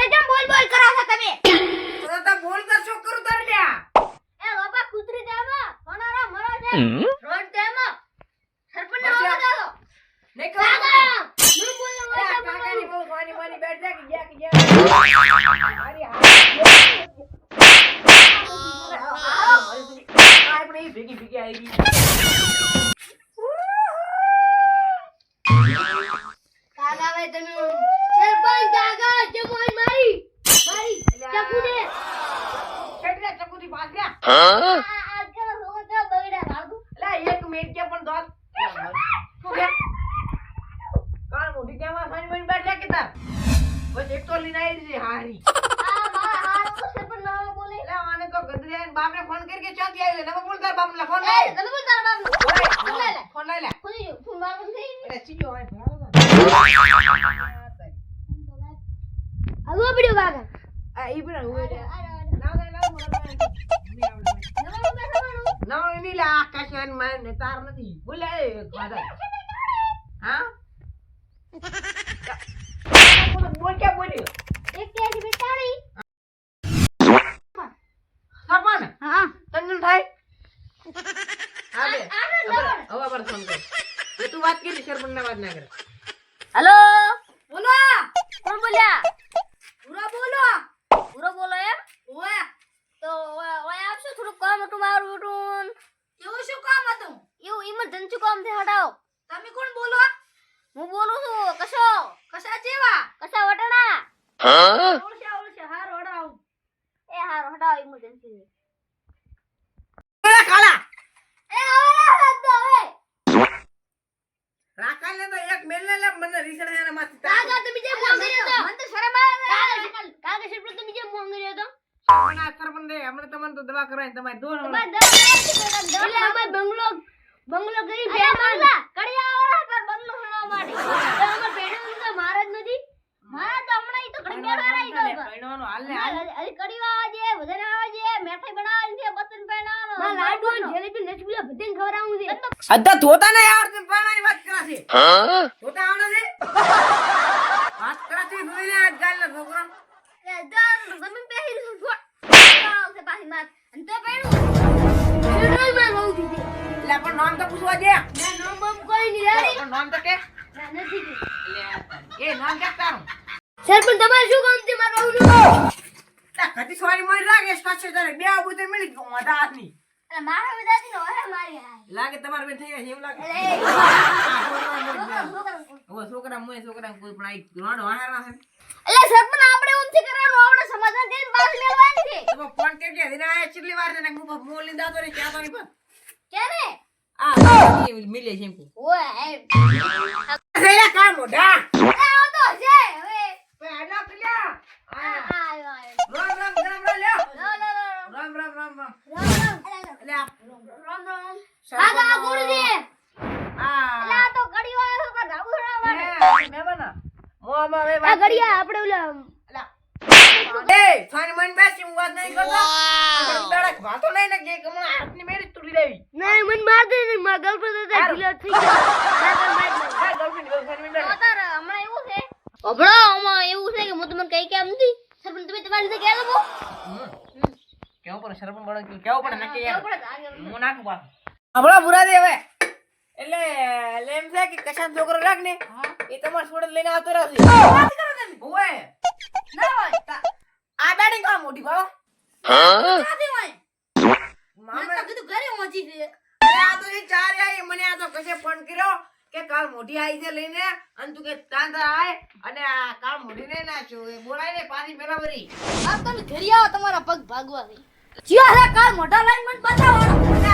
મને કેમ બોલ બોલ કરો છો તમે? તો તો બોલ કર શું કરું તાર લ્યા એ બાપા કૂતરી દેમાં કોનારા મરો છે? રોડ દેમાં સરપંચ ને આવો દાદો ને. કાકા હું વાતા કાકાની બોલું. બહુ સોની બેઠ જા કે ગયા કે ગયા. આ ભેગી ભેગી આવી લા, એક મિનિટ કે પણ દોત. શું કે? કાન મોઢી કેમ સોની મોની બેઠ કે તાર? બસ એક તો લઈને આવી છે હારી મારા ના બાપને ફોન કરી ક્યાંથી આવી છે? નવો બોલ તાર બાપને ફોન લાય. તમે બોલ તારા બાપ ફોન લઈ લે ફોન લાય લે. ખુલી જો ફોન મારું થઈ એટલે ભરાવો ને. આગો પડ્યો કાકા આ ઈ પણ હું એટલે. આડો લાવ બેસવાનું ના, એ નહીં લે, આ કાશી મારે ને તાર નથી. બોલ લે, એ ખાધા. હા? બોલ ક્યાં બોલ્યો? એક કે બેટાડી સપન, હા તને ન થાય? હવે. હવે તું વાત કરી શરમંદા વાત ના કરે. હેલો બોલો કોણ બોલ્યા પૂરો બોલો પૂરો બોલો એમ ઓએ તો ઓએ ઓએ આવશો થોડું કામ હતું મારું હતું એવું શું કામ હતું એવું ઇમરજન્સી કામ છે હટાવો તમે કોણ બોલો હું બોલું છું કશો કશા જેવા કશા વટણા ઓળશે ઓળશે હાર વડાવ એ હાર હટાવો ઇમરજન્સી ખાલા. એ હવે હદ હવે. રાખાલને તો એક મેલને લે, મને રીસણ એના માથે. કાકા તમે જે ફોન કર્યો તો મને તો શરમ આવે કાકા શરમ તમે જે ફોન કર્યો તો આ સરપંચ રે, હમણાં તમને તો દવા કરાવીને તમારે દોર તમારે દવા એટલે અમે બંગલો બંગલો કરી બે બંગલા કડિયા વાળા પર બંગલો બનાવવા માટે તો અમાર ભેણું તો મારા જ નથી મારા તો હમણાં ઈ તો ઘડી બેઠા રહી ગયો કઈનો હાલ ને હાલ. અરે કડી વાવા છે ભજન આવા છે મીઠાઈ બનાવવાની છે બતન પહેરાવાનો માં લાડુ અને જલેબી નચબીલા બધીને ખવડાવવું છે અધા ધોતા નહીં આવડતું પાણાની વાત કરા છે. ધોતા આવડે છે? વાત કરા છે જોઈ લે આજ ગાલના છોકરા. એ દર જમીન પહેરી છું ગોળ આવશે પાહી માર. અને તો પહેરું. શેડલમાં રહું દીધી એટલે પણ નામ તો પૂછવા દે. ના નામ બમ કોઈ નહીં યાર. પણ નામ તો કે. ના નથી. એ નામ કે તારું. સરપંચ તમારે શું કામ છે? મારા બાબુનું? તા કદી સોરી મોરી લાગે સ્ટાચ્યુ તારે બે આબુ તે મળી ગયો માથા હાથની અરે મારા વિદાથી નો હે મારી લાગે તમારે બેન થઈ ગયા એવું લાગે? છોકરા. હવે મોય છોકરા કોઈ પણ આઈ રોડ વાહારા છે. અલા સરપંચ આપણે ઊંધી કરવાનું આપણે સમાધાન છે. તો ફોન કે કે દિના આ વાર ને મો લીંદા તો રે ક્યાં તો નહીં પણ. ક્યારે આ મિલે છે એમ. ઓય કામ મોઢા એ આ તો છે હવે બે આડા ખલ્યા આ આ આ આવ્યો, આવ્યો. રામ રામ રામ રામ લ્યો લો, લો, લો, લો. રામ રામ રામ રામ રામ, રામ. એટલે આ રામ, રામ. આ તો આ ગુરુજી. આ અલા, આ તો ઘડીવાળા છોકરા ધાબુ ચડાવવા હે, માટે. મહેમાન મોમાં હવે આ ઘડિયા આપણે ઓલા એ થાની મન બેસી હું વાત નહીં કરતો. તડક વાતો નહીં ને કે હમણાં હાથની મેરી તૂટી દેવી નહીં મન માર દે ને માર ગર્લફ્રેન્ડ હારું. ઢીલો થઈ ગયો. હા ગર્લફ્રેન્ડ ગર્લફ્રેન્ડ મેં તો તારે હમણાં એવું છે? અભડો આમાં એવું છે કે હું તમને કઈ કેમ નથી? સરપંચ તમે તમારી રીતે કહી. દો કેવું પડે સરપંચ કે કેવું પડે નક્કી યાર. હું નાખું પાછું. હમણાં બુરા દે હવે. એટલે લેમ છે. કે કશાનો છોકરો રાખ ને એ તમાર છોડે લઈને આવતો રહેશે વાત કરો તમે? ઓય ના હોય. આ બેટિંગ કામ મોટી બાળો ક્યાંથી હોય? મામે. કીધું ઘરે પહોંચી છે. અરે આ તો એ ચાર આઈ મને આ તો કશે ફોન કર્યો કે કાલ મોઢી આઈ છે લઈને અને તું કે તાંતા આય અને આ કાલ મોટી ને નાખ્યો એ બોલાય ને પાછી પેલા આ તમે ઘરે આવો તમારા પગ ભાગવા દે જીઓ હે કાલ મોટા લાઈન મને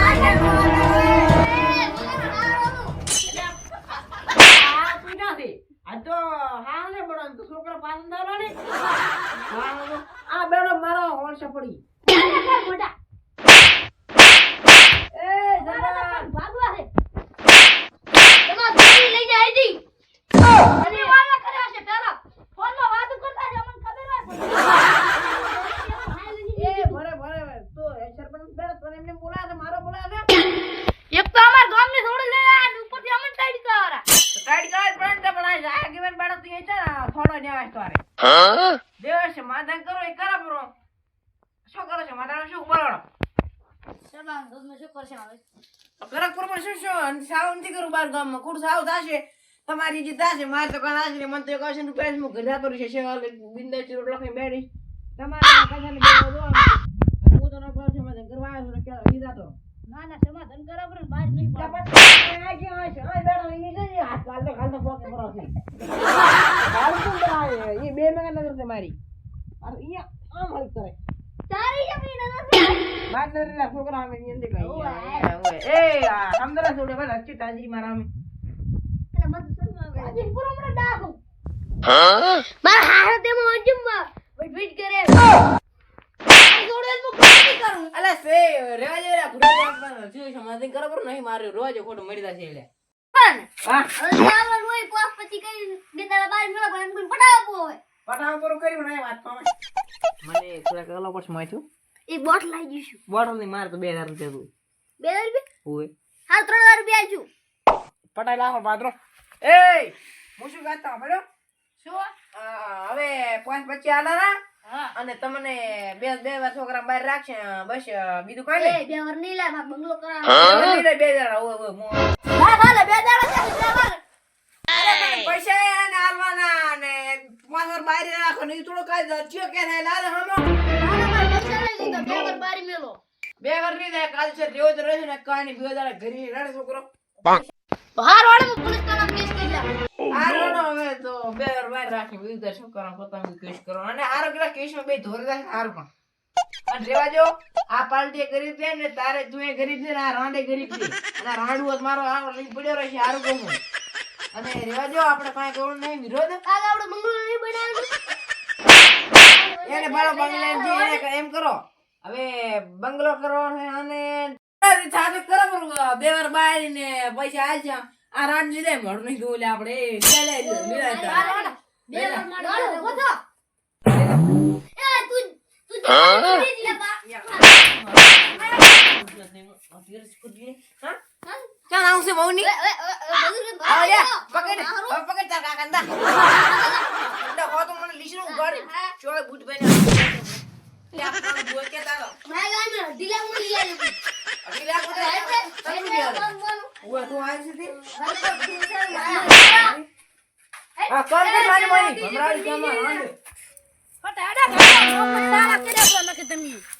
આ છોકરો પાછો ને આ બેડો મારો હોણસે પડી. મોટા એ જવાન ભાગવા દે તમારા ઘરે લઈને આવી દી અને વાળા કર્યા છે પેલા ફોનમાં વાતો કરતા છે અમને ખબર એ હોય ભરે ભરે તો એ સરપંચ બેડો તને એમને બોલાવે છે, મારો બોલાવે એક તો અમાર ગામને થોડી લઈ આયા અને ઉપરથી અમને સાઈડ કરા ટાઈટ ગાય પણ તે પણ આ જાય કે બેન બેડો તું એ છે ને થોડો ન્યાય તારે દેવેશ સમાધાન કરો એ કરા બરો શું કરો સમાધાન શું બરોડો શેમાં દૂધમાં શું કરશે હવે? કરક શું શું? સાવ નથી કરું બાર ગામમાં. ખોટું સાવ થશે. તમારી જે થશે મારે તો આશરે મને તો એક હશે રૂપિયા જ હું ઘરે શેવાલ બિંદાસ રોડ લખીને બેઠીશ તમારે દો હું તો કરવા આવ્યો છું લીધા તો. ના ના સમાધાન કરા પર બહાર નહીં પડે. પછી આ છે? બેઠો ઈ છે ને, હાથ ગાલતો ગાલતો પોકે ભરો છે. ગાલતું જ આવે. ઈ બે મેગા નજર છે મારી અરે ઈ આમ હલ કરે. તારી જમીન નથી બાદ નજરના છોકરા આવે ઈ અંદર. ઓવે. ઓવે. એ સમદરા છોડે બસ હચ્ચી તાજી મારા અમે. એટલે બધું શેમાં આવે. આજે પૂરો મને ડાકું મારા હારે તેમાં અંજુમમાં વેટ વેટ કરે. જોડે હું અલા સે રેવા દે રા દે આપણા શું સમાધાન કરો પર નહીં માર્યો. રોજ ખોટો મરી જશે એટલે. પણ હા. આવવાનું હોય પોસ પછી કઈ બે તારા બાર મેળા પણ એમ હોય પઠાણ પર કર્યું નહીં વાત પામે મને થોડાક અલગ પછી માથું એક બોટલ લઈ જઈશું બોટલની માર તો બે રૂપિયા તું બે રૂપિયા? ઓય હા ત્રણ હજાર રૂપિયા આલશું પટાઈ લાખો પાત્રો એ હું શું ગાતા બરો શું? હવે પાંચ પચી આલારા અને તમને બે બે વાર છોકરા બહાર રાખશે બસ બીજું કઈ એ નહીં બે વાર નહીં લાય મારે બંગલો કરાવવાનો બે દાડા, હા બે પૈસા ને બહાર રાખો ને થોડો કાંઈ દરજીઓ કે થાય લાલ હમો. ના ના લઈ બે વાર બારી મેલો બે વાર નહીં થાય કાલ છે રેવો તો રહેશે ને કાંઈ નહીં બે દાડા ઘરે રડે છોકરો. બહાર વાળા પોલીસ કાના કેસ કરી લે આ રડો હવે તો બે વાર બહાર રાખી બીજું તો શું કરવાનું પોતાનું કેસ કરો. અને આરો પેલા કેસમાં બે ધોરે જાય હારું પણ. અને રેવા જો આ પાર્ટી ગરીબ છે ને તારે તું એ ગરીબ છે ને આ રાંડે ગરીબ છે. અને આ રાંડું હોત મારો આ લઈને પડ્યો રહેશે કહું હું. અને રેવા જો આપણે કાંઈ કરવું નહીં વિરોધ. કાલ આપણે બંગલો નહીં બનાવ્યો એને ભાડો બંગલા એમ એને એમ કરો. હવે બંગલો કરવાનો અને થાતું કરો પણ બે વાર બહાર ને પૈસા આલશે આ રાત લીધે મળ નહીં ધોવું લે આપણે એ લીધા લે, લીધા હતા. બે વાર મારે ઊભો થો. એ તું તું જે કરી લે બા. હા? ચાલ આવશે મૌની પકડ પકડ તાર કાકા દા હો તો મને લીસરું ઉગાડી ચોળે બૂટ પહેર્યા લે